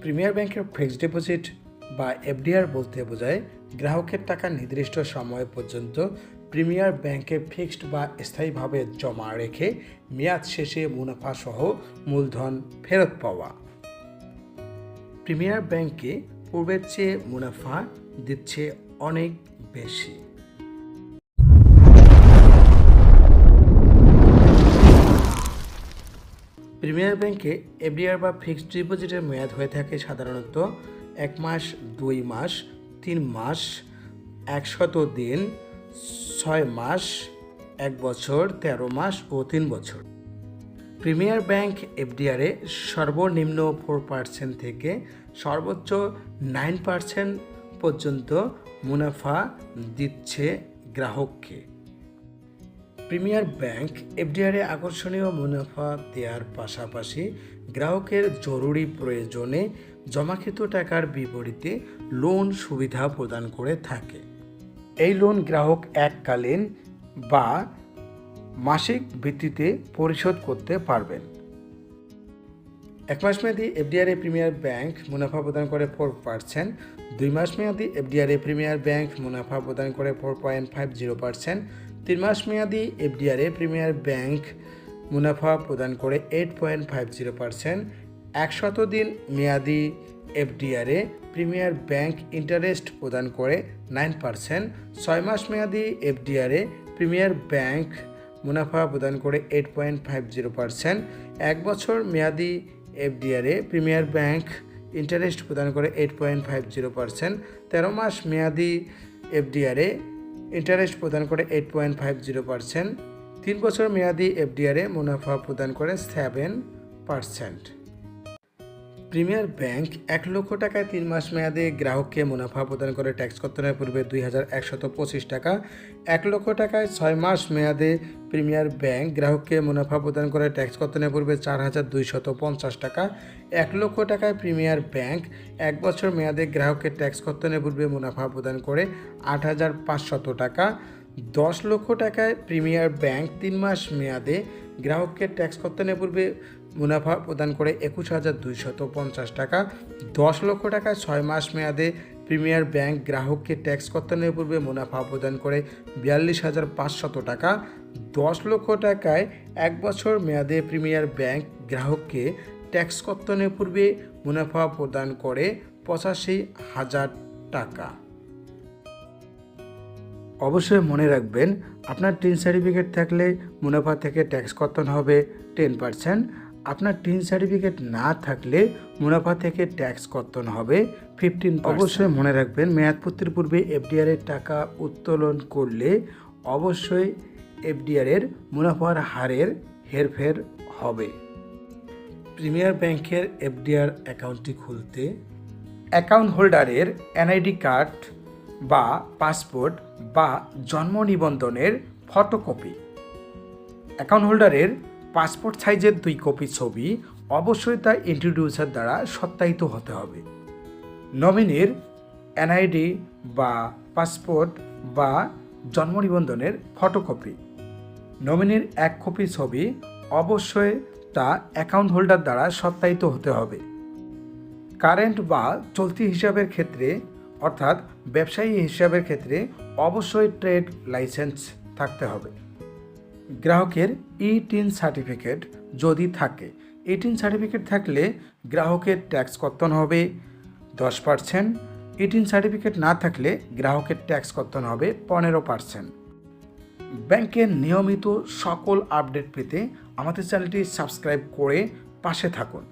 Premier ব্যাংকের fixed deposit বা FDR বলতে বোঝায় গ্রাহকের টাকা নির্দিষ্ট সময় পর্যন্ত প্রিমিয়ার ব্যাংকে ফিক্সড বা স্থায়ীভাবে জমা রেখে মেয়াদ শেষে মুনাফা সহ মূলধন ফেরত পাওয়া। প্রিমিয়ার ব্যাংকে পূর্বের চেয়ে মুনাফা দিচ্ছে অনেক বেশি। প্রিমিয়ার ব্যাংকে এফডিআর বা ফিক্সড ডিপোজিটের মেয়াদ হয়ে থাকে সাধারণত এক মাস, দুই মাস, তিন মাস, একশত দিন, ছয় মাস, এক বছর, তেরো মাস ও তিন বছর। প্রিমিয়ার ব্যাংক এফডিআরে সর্বনিম্ন ফোর পার্সেন্ট থেকে সর্বোচ্চ নাইন পার্সেন্ট পর্যন্ত মুনাফা দিচ্ছে গ্রাহককে। প্রিমিয়ার ব্যাংক এফডিআরে আকর্ষণীয় মুনাফা দেওয়ার পাশাপাশি গ্রাহকের জরুরি প্রয়োজনে জমাকৃত টাকার বিপরীতে লোন সুবিধা প্রদান করে থাকে। এই লোন গ্রাহক এককালীন বা মাসিক ভিত্তিতে পরিশোধ করতে পারবেন। এক মাস মেয়াদি এফডিআরএ প্রিমিয়ার ব্যাংক মুনাফা প্রদান করে ফোর পার্সেন্ট দুই মাস মেয়াদি এফডিআরএ প্রিমিয়ার ব্যাংক মুনাফা প্রদান করে four point five zero percent তিন মাস মেয়াদি এফডিআরএ প্রিমিয়ার ব্যাংক মুনাফা প্রদান করে eight point five zero percent একশত দিন মেয়াদি এফডিআরএ প্রিমিয়ার ব্যাংক ইন্টারেস্ট প্রদান করে নাইন পার্সেন্ট ছয় মাস মেয়াদি এফডিআরএ প্রিমিয়ার ব্যাংক মুনাফা প্রদান করে eight point five zero percent এক বছর মেয়াদি এফডিআরএ প্রিমিয়ার ব্যাংক ইন্টারেস্ট প্রদান করে eight point five zero percent. তেরো মাস মেয়াদি এফডিআরএ ইন্টারেস্ট প্রদান করে eight point five zero percent. তিন বছর মেয়াদি এফডিআরএ মুনাফা প্রদান করে সেভেন পার্সেন্ট প্রিমিয়ার ব্যাংক এক লক্ষ টাকায় তিন মাস মেয়াদে গ্রাহককে মুনাফা প্রদান করে ট্যাক্স কর্তনের পূর্বে দুই হাজার একশত পঁচিশ টাকা। এক লক্ষ টাকায় ছয় মাস মেয়াদে প্রিমিয়ার ব্যাংক গ্রাহককে মুনাফা প্রদান করে ট্যাক্স কর্তনের পূর্বে চার হাজার দুইশত পঞ্চাশ টাকা। এক লক্ষ টাকায় প্রিমিয়ার ব্যাংক এক বছর মেয়াদে গ্রাহককে ট্যাক্স কর্তনের পূর্বে মুনাফা প্রদান করে আট হাজার পাঁচশত টাকা। দশ লক্ষ টাকায় প্রিমিয়ার ব্যাংক তিন মাস মেয়াদে গ্রাহককে ট্যাক্স কর্তনের পূর্বে মুনাফা প্রদান করে একুশ হাজার দুইশত পঞ্চাশ টাকা। দশ লক্ষ টাকায় ছয় মাস মেয়াদে প্রিমিয়ার ব্যাংক গ্রাহককে ট্যাক্স কর্তনের পূর্বে মুনাফা প্রদান করে বিয়াল্লিশ হাজার পাঁচশত টাকা। দশ লক্ষ টাকায় এক বছর মেয়াদে প্রিমিয়ার ব্যাংক গ্রাহককে ট্যাক্স কর্তনের পূর্বে মুনাফা প্রদান করে পঁচাশি হাজার টাকা। অবশ্যই মনে রাখবেন, আপনার টিন সার্টিফিকেট থাকলে মুনাফা থেকে ট্যাক্স কর্তন হবে টেন পার্সেন্ট। আপনার টিন সার্টিফিকেট না থাকলে মুনাফা থেকে ট্যাক্স কর্তন হবে। ফিফটিন অবশ্যই মনে রাখবেন মেয়াদপত্রের পূর্বে এফডিআর এর টাকা উত্তোলন করলে অবশ্যই এফডিআর এর মুনাফার হারের হেরফের হবে। প্রিমিয়ার ব্যাংকের এফডিআর অ্যাকাউন্টটি খুলতে অ্যাকাউন্ট হোল্ডারের এনআইডি কার্ড বা পাসপোর্ট বা জন্ম নিবন্ধনের ফটোকপি। অ্যাকাউন্ট হোল্ডারের পাসপোর্ট সাইজের দুই কপি ছবি অবশ্যই তা ইন্ট্রোডিউসার দ্বারা সত্যায়িত হতে হবে। নমিনির এনআইডি বা পাসপোর্ট বা জন্ম নিবন্ধনের ফটোকপি নমিনির এক কপি ছবি অবশ্যই তা অ্যাকাউন্ট হোল্ডার দ্বারা সত্যায়িত হতে হবে। কারেন্ট বা চলতি হিসাবের ক্ষেত্রে, অর্থাৎ ব্যবসায়ী হিসাবের ক্ষেত্রে অবশ্যই ট্রেড লাইসেন্স থাকতে হবে। গ্রাহকের ইটিন টিন সার্টিফিকেট যদি থাকে ইটিন সার্টিফিকেট থাকলে গ্রাহকের ট্যাক্স কর্তন হবে দশ পার্সেন্ট এটিন সার্টিফিকেট না থাকলে গ্রাহকের ট্যাক্স কর্তন হবে পনেরো পার্সেন্ট ব্যাংকের নিয়মিত সকল আপডেট পেতে আমাদের চ্যানেলটি সাবস্ক্রাইব করে পাশে থাকুন।